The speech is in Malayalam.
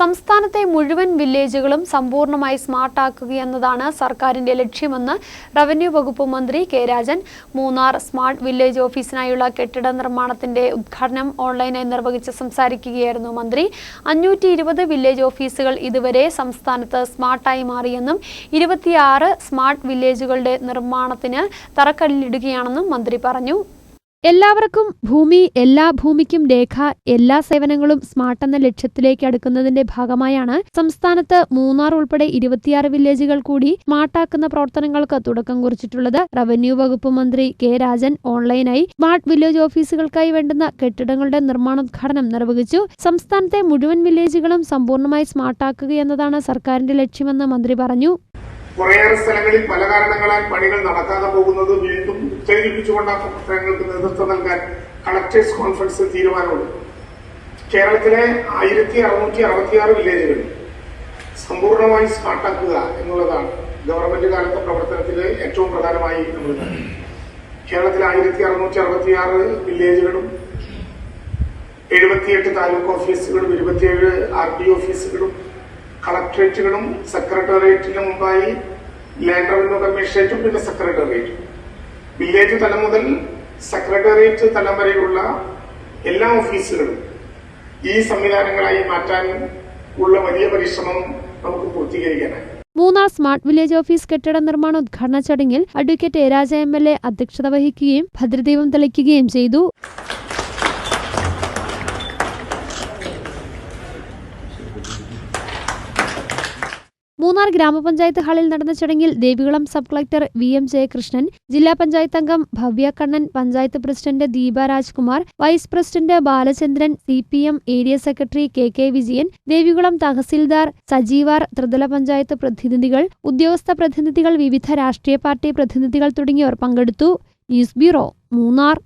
സംസ്ഥാനത്തെ മുഴുവൻ വില്ലേജുകളും സമ്പൂർണമായി സ്മാർട്ടാക്കുകയെന്നതാണ് സർക്കാരിന്റെ ലക്ഷ്യമെന്ന് റവന്യൂ വകുപ്പ് മന്ത്രി K Rajan. Munnar smart village ഓഫീസിനായുള്ള കെട്ടിട നിർമ്മാണത്തിന്റെ ഉദ്ഘാടനം ഓൺലൈനായി നിർവഹിച്ച് സംസാരിക്കുകയായിരുന്നു മന്ത്രി. അഞ്ഞൂറ്റി വില്ലേജ് ഓഫീസുകൾ ഇതുവരെ സംസ്ഥാനത്ത് സ്മാർട്ടായി മാറിയെന്നും ഇരുപത്തിയാറ് സ്മാർട്ട് വില്ലേജുകളുടെ നിർമ്മാണത്തിന് തറക്കല്ലിടുകയാണെന്നും മന്ത്രി പറഞ്ഞു. എല്ലാവർക്കും ഭൂമി എല്ലാ ഭൂമിക്കും രേഖ എല്ലാ സേവനങ്ങളും സ്മാർട്ട് എന്ന ലക്ഷ്യത്തിലേക്ക് അടുക്കുന്നതിന്റെ ഭാഗമായാണ് സംസ്ഥാനത്ത് മൂന്നാർ ഉൾപ്പെടെ ഇരുപത്തിയാറ് വില്ലേജുകൾ കൂടി സ്മാർട്ടാക്കുന്ന പ്രവർത്തനങ്ങൾക്ക് തുടക്കം കുറിച്ചിട്ടുള്ളത്. റവന്യൂ വകുപ്പ് മന്ത്രി കെ രാജൻ ഓൺലൈനായി സ്മാർട്ട് വില്ലേജ് ഓഫീസുകൾക്കായി വേണ്ടുന്ന കെട്ടിടങ്ങളുടെ നിർമ്മാണോദ്ഘാടനം നിർവഹിച്ചു. സംസ്ഥാനത്തെ മുഴുവൻ വില്ലേജുകളും സമ്പൂർണമായി സ്മാർട്ടാക്കുകയെന്നതാണ് സർക്കാരിന്റെ ലക്ഷ്യമെന്ന് മന്ത്രി പറഞ്ഞു. കുറേയേറെ സ്ഥലങ്ങളിൽ പല കാരണങ്ങളാൽ പണികൾ നടക്കാതെ പോകുന്നത് വീണ്ടും ഉത്തേജിപ്പിച്ചുകൊണ്ട് പ്രവർത്തനങ്ങൾക്ക് നേതൃത്വം നൽകാൻ കളക്ടേഴ്സ് കോൺഫറൻസിൽ തീരുമാനമുണ്ട് കേരളത്തിലെ ആയിരത്തി അറുന്നൂറ്റി അറുപത്തിയാറ് വില്ലേജുകൾ സമ്പൂർണമായി സ്മാർട്ടാക്കുക എന്നുള്ളതാണ് ഗവൺമെന്റ് കാലത്തെ പ്രവർത്തനത്തിൽ ഏറ്റവും പ്രധാനമായി നമ്മൾ കേരളത്തിലെ ആയിരത്തി അറുന്നൂറ്റി അറുപത്തിയാറ് വില്ലേജുകളും എഴുപത്തിയെട്ട് താലൂക്ക് ഓഫീസുകളും ഇരുപത്തിയേഴ് ആർ ഡി ഓഫീസുകളും കളക്ടറേറ്റുകളും സെക്രട്ടേറിയറ്റിന് മുമ്പായി റവന്യൂ കമ്മീഷണറേറ്റും പിന്നെ സെക്രട്ടേറിയറ്റും. വില്ലേജ് തലം മുതൽ സെക്രട്ടേറിയറ്റ് തലം വരെയുള്ള എല്ലാ ഓഫീസുകളും ഈ സംവിധാനങ്ങളായി മാറ്റാൻ ഉള്ള വലിയ പരിശ്രമം നമുക്ക് പൂർത്തീകരിക്കാനായി. മൂന്നാർ സ്മാർട്ട് വില്ലേജ് ഓഫീസ് കെട്ടിട നിർമ്മാണ ഉദ്ഘാടന ചടങ്ങിൽ advocate A Raja M L A അധ്യക്ഷത വഹിക്കുകയും ഭദ്രദീപം തെളിക്കുകയും ചെയ്തു. മൂന്നാർ ഗ്രാമപഞ്ചായത്ത് ഹാളിൽ നടന്ന ചടങ്ങിൽ Devikulam sub collector V M Jayakrishnan ജില്ലാ പഞ്ചായത്ത് അംഗം Bhavya Kannan panchayat president Deepa Rajkumar vice president Balachandran C P M area secretary K K Vijayan Devikulam tahsildar സജീവാർ ത്രിതല പഞ്ചായത്ത് പ്രതിനിധികൾ ഉദ്യോഗസ്ഥ പ്രതിനിധികൾ വിവിധ രാഷ്ട്രീയ പാർട്ടി പ്രതിനിധികൾ തുടങ്ങിയവർ പങ്കെടുത്തു. News bureau Munnar.